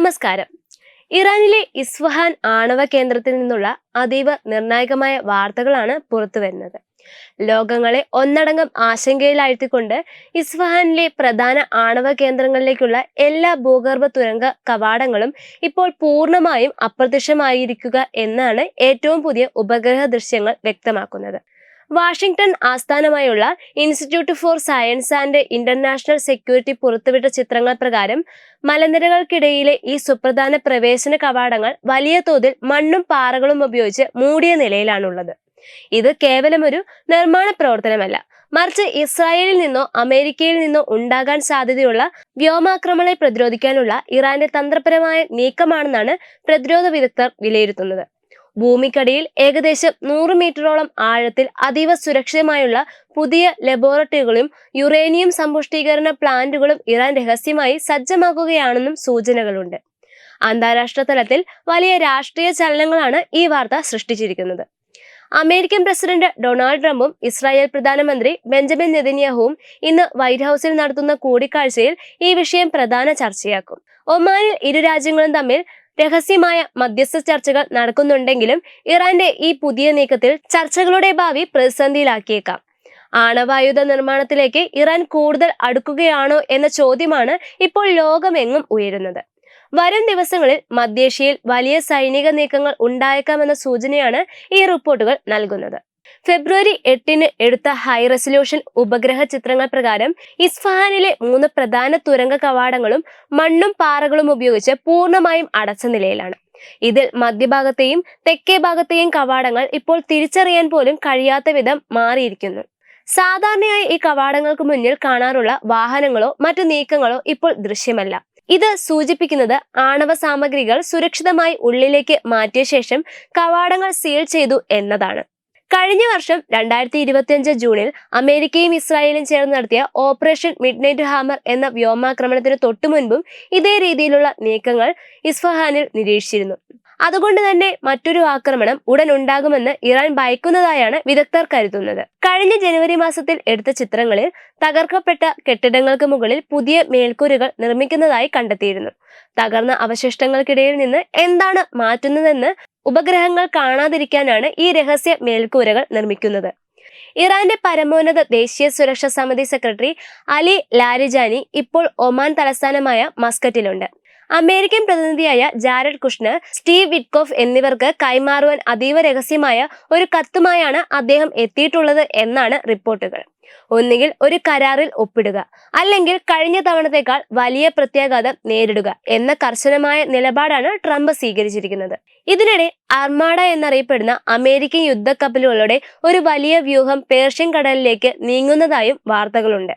നമസ്കാരം. ഇറാനിലെ ഇസ്ഫഹാൻ ആണവ കേന്ദ്രത്തിൽ നിന്നുള്ള അതീവ നിർണായകമായ വാർത്തകളാണ് പുറത്തുവരുന്നത്. ലോകങ്ങളെ ഒന്നടങ്കം ആശങ്കയിലാഴ്ത്തിക്കൊണ്ട് ഇസ്ഫഹാനിലെ പ്രധാന ആണവ കേന്ദ്രങ്ങളിലേക്കുള്ള എല്ലാ ഭൂഗർഭ തുരങ്ക കവാടങ്ങളും ഇപ്പോൾ പൂർണമായും അപ്രത്യക്ഷമായിരിക്കുക എന്നാണ് ഏറ്റവും പുതിയ ഉപഗ്രഹ ദൃശ്യങ്ങൾ വ്യക്തമാക്കുന്നത്. വാഷിംഗ്ടൺ ആസ്ഥാനമായുള്ള institute for science and international security പുറത്തുവിട്ട ചിത്രങ്ങൾ പ്രകാരം മലനിരകൾക്കിടയിലെ ഈ സുപ്രധാന പ്രവേശന കവാടങ്ങൾ വലിയ തോതിൽ മണ്ണും പാറകളും ഉപയോഗിച്ച് മൂടിയ നിലയിലാണുള്ളത്. ഇത് കേവലം ഒരു നിർമ്മാണ പ്രവർത്തനമല്ല. മറിച്ച് ഇസ്രായേലിൽ നിന്നോ അമേരിക്കയിൽ നിന്നോ ഉണ്ടാകാൻ സാധ്യതയുള്ള വ്യോമാക്രമണങ്ങളെ പ്രതിരോധിക്കാനുള്ള ഇറാന്റെ തന്ത്രപരമായ നീക്കമാണെന്നാണ് പ്രതിരോധ വിദഗ്ധർ വിലയിരുത്തുന്നത്. ഭൂമിക്കടിയിൽ ഏകദേശം നൂറ് മീറ്ററോളം ആഴത്തിൽ അതീവ സുരക്ഷിതമായുള്ള പുതിയ ലബോറട്ടറികളും യുറേനിയം സമ്പുഷ്ടീകരണ പ്ലാന്റുകളും ഇറാൻ രഹസ്യമായി സജ്ജമാക്കുകയാണെന്നും സൂചനകളുണ്ട്. അന്താരാഷ്ട്ര തലത്തിൽ വലിയ രാഷ്ട്രീയ ചലനങ്ങളാണ് ഈ വാർത്ത സൃഷ്ടിച്ചിരിക്കുന്നത്. അമേരിക്കൻ പ്രസിഡന്റ് ഡൊണാൾഡ് ട്രംപും ഇസ്രായേൽ പ്രധാനമന്ത്രി ബെഞ്ചമിൻ നെതന്യാഹുവും ഇന്ന് വൈറ്റ് ഹൌസിൽ നടത്തുന്ന കൂടിക്കാഴ്ചയിൽ ഈ വിഷയം പ്രധാന ചർച്ചയാക്കും. ഒമാനിൽ ഇരു രാജ്യങ്ങളും തമ്മിൽ രഹസ്യമായ മധ്യസ്ഥ ചർച്ചകൾ നടക്കുന്നുണ്ടെങ്കിലും ഇറാന്റെ ഈ പുതിയ നീക്കത്തിൽ ചർച്ചകളുടെ ഭാവി പ്രതിസന്ധിയിലാക്കിയേക്കാം. ആണവായുധ നിർമ്മാണത്തിലേക്ക് ഇറാൻ കൂടുതൽ അടുക്കുകയാണോ എന്ന ചോദ്യമാണ് ഇപ്പോൾ ലോകമെങ്ങും ഉയരുന്നത്. വരും ദിവസങ്ങളിൽ മധ്യേഷ്യയിൽ വലിയ സൈനിക നീക്കങ്ങൾ ഉണ്ടായേക്കാമെന്ന സൂചനയാണ് ഈ റിപ്പോർട്ടുകൾ നൽകുന്നത്. ഫെബ്രുവരി എട്ടിന് എടുത്ത ഹൈ റെസൊല്യൂഷൻ ഉപഗ്രഹ ചിത്രങ്ങൾ പ്രകാരം ഇസ്ഫഹാനിലെ മൂന്ന് പ്രധാന തുരങ്ക കവാടങ്ങളും മണ്ണും പാറകളും ഉപയോഗിച്ച് പൂർണമായും അടച്ച നിലയിലാണ്. ഇതിൽ മധ്യഭാഗത്തെയും തെക്കേ ഭാഗത്തെയും കവാടങ്ങൾ ഇപ്പോൾ തിരിച്ചറിയാൻ പോലും കഴിയാത്ത വിധം മാറിയിരിക്കുന്നു. സാധാരണയായി ഈ കവാടങ്ങൾക്ക് മുന്നിൽ കാണാറുള്ള വാഹനങ്ങളോ മറ്റു നീക്കങ്ങളോ ഇപ്പോൾ ദൃശ്യമല്ല. ഇത് സൂചിപ്പിക്കുന്നത് ആണവ സാമഗ്രികൾ സുരക്ഷിതമായി ഉള്ളിലേക്ക് മാറ്റിയ ശേഷം കവാടങ്ങൾ സീൽ ചെയ്തു എന്നതാണ്. കഴിഞ്ഞ വർഷം രണ്ടായിരത്തി ഇരുപത്തിയഞ്ച് ജൂണിൽ അമേരിക്കയും ഇസ്രായേലും ചേർന്ന് നടത്തിയ ഓപ്പറേഷൻ മിഡ് നൈറ്റ് ഹാമർ എന്ന വ്യോമാക്രമണത്തിന് തൊട്ടു മുൻപും ഇതേ രീതിയിലുള്ള നീക്കങ്ങൾ ഇസ്ഫഹാനിൽ നിരീക്ഷിച്ചിരുന്നു. അതുകൊണ്ട് തന്നെ മറ്റൊരു ആക്രമണം ഉടൻ ഉണ്ടാകുമെന്ന് ഇറാൻ ഭയക്കുന്നതായാണ് വിദഗ്ധർ കരുതുന്നത്. കഴിഞ്ഞ ജനുവരി മാസത്തിൽ എടുത്ത ചിത്രങ്ങളിൽ തകർക്കപ്പെട്ട കെട്ടിടങ്ങൾക്ക് മുകളിൽ പുതിയ മേൽക്കൂരകൾ നിർമ്മിക്കുന്നതായി കണ്ടെത്തിയിരുന്നു. തകർന്ന അവശിഷ്ടങ്ങൾക്കിടയിൽ നിന്ന് എന്താണ് മാറ്റുന്നതെന്ന് ഉപഗ്രഹങ്ങൾ കാണാതിരിക്കാനാണ് ഈ രഹസ്യ മേൽക്കൂരകൾ നിർമ്മിക്കുന്നത്. ഇറാന്റെ പരമോന്നത ദേശീയ സുരക്ഷാ സമിതി സെക്രട്ടറി അലി ലാരിജാനി ഇപ്പോൾ ഒമാൻ തലസ്ഥാനമായ മസ്കറ്റിലുണ്ട്. അമേരിക്കൻ പ്രതിനിധിയായ ജാരഡ് കുഷ്ണർ സ്റ്റീവ് വിറ്റ്കോഫ് എന്നിവർക്ക് കൈമാറുവാൻ അതീവ രഹസ്യമായ ഒരു കത്തുമായാണ് അദ്ദേഹം എത്തിയിട്ടുള്ളത് എന്നാണ് റിപ്പോർട്ടുകൾ. ഒന്നുകിൽ ഒരു കരാറിൽ ഒപ്പിടുക അല്ലെങ്കിൽ കഴിഞ്ഞ തവണത്തേക്കാൾ വലിയ പ്രത്യാഘാതം നേരിടുക എന്ന കർശനമായ നിലപാടാണ് ട്രംപ് സ്വീകരിച്ചിരിക്കുന്നത്. ഇതിനിടെ അർമാഡ എന്നറിയപ്പെടുന്ന അമേരിക്കൻ യുദ്ധക്കപ്പലുകളുടെ ഒരു വലിയ വ്യൂഹം പേർഷ്യൻ കടലിലേക്ക് നീങ്ങുന്നതായും വാർത്തകളുണ്ട്.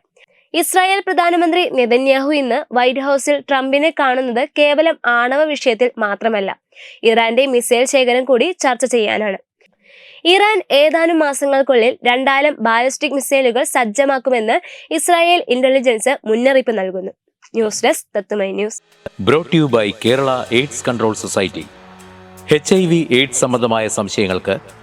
ഇസ്രായേൽ പ്രധാനമന്ത്രി നെതന്യാഹു ഇന്ന് വൈറ്റ് ഹൌസിൽ ട്രംപിനെ കാണുന്നത് കേവലം ആണവ വിഷയത്തിൽ മാത്രമല്ല. ഇറാന്റെ മിസൈൽ ശേഖരം കൂടി ചർച്ച ചെയ്യാനാണ്. ഇറാൻ ഏതാനും മാസങ്ങൾക്കുള്ളിൽ രണ്ടായിരം ബാലിസ്റ്റിക് മിസൈലുകൾ സജ്ജമാക്കുമെന്ന് ഇസ്രായേൽ ഇന്റലിജൻസ് മുന്നറിയിപ്പ് നൽകുന്നു. News desk news. By Kerala AIDS control society H I V AIDS സംബന്ധമായ സംശയങ്ങൾക്ക്